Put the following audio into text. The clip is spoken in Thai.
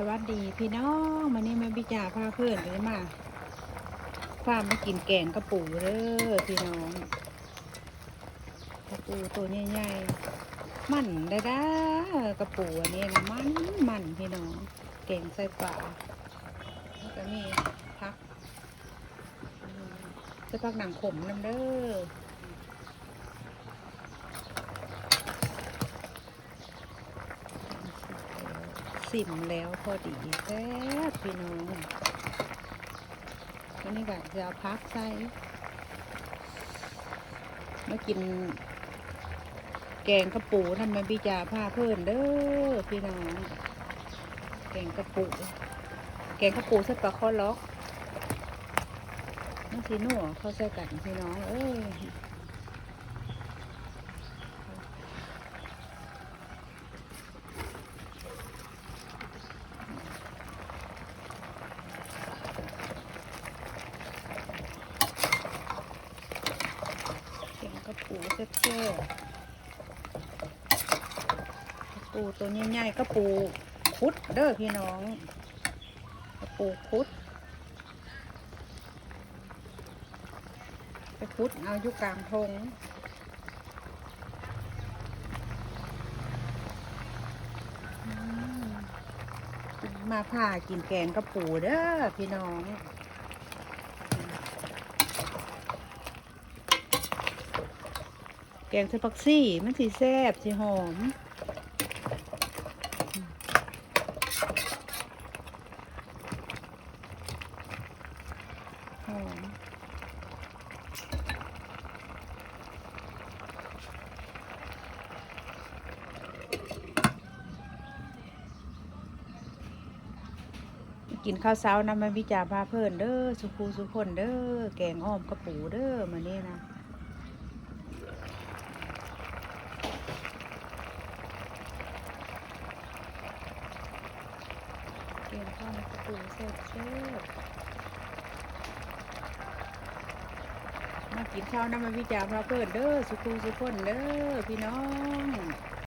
สวัสดีพี่น้องมานี่แม่บิจ่าพาเพื่อนเลยมาฟาร์มมากินแกงกระปูเด้อพี่น้องกระปูตัวใหญ่ๆมันได้ด้ากระปูอันนี้นะมันมันพี่น้องแกงใส่ปลาแล้วก็มีพักจะพักหนังขมน้ำเด้อ สิมแล้วพอดีแซ่บพี่น้องอันนี้ก็จะเอาพักใส่มากิน แกงกระปูนั่นมันบิจาผ้าเพิ่นเด้อพี่น้อง แกงกระปูแกงกระปูใส่ปลาข้อล็อกนั่นสีนัวเข้าใส่กันพี่น้อง เอ้ย เก่งกระ ปูแซ่บๆปูตัวใหญ่ๆกระปูคุดเด้อพี่น้องกระปูคุดไปคุดเอาอยู่กลางทงมาผ่ากินแกงกระปูเด้อพี่น้อง แกงใส่ผักซี่มันสีแซ่บสีหอมหอมกินข้าวเช้านำมาวิจาพาเพิ่นเด้อสุคูสุคนเด้อแกงอ้อมกระปูเด้อมาเนี่นะ เกมข้าวมันกระปูเสร็จเชื่อมากินข้าวน้ำมันวิจารณ์พระเพื่อนเด้อสุคูสุคนเด้อพี่น้อง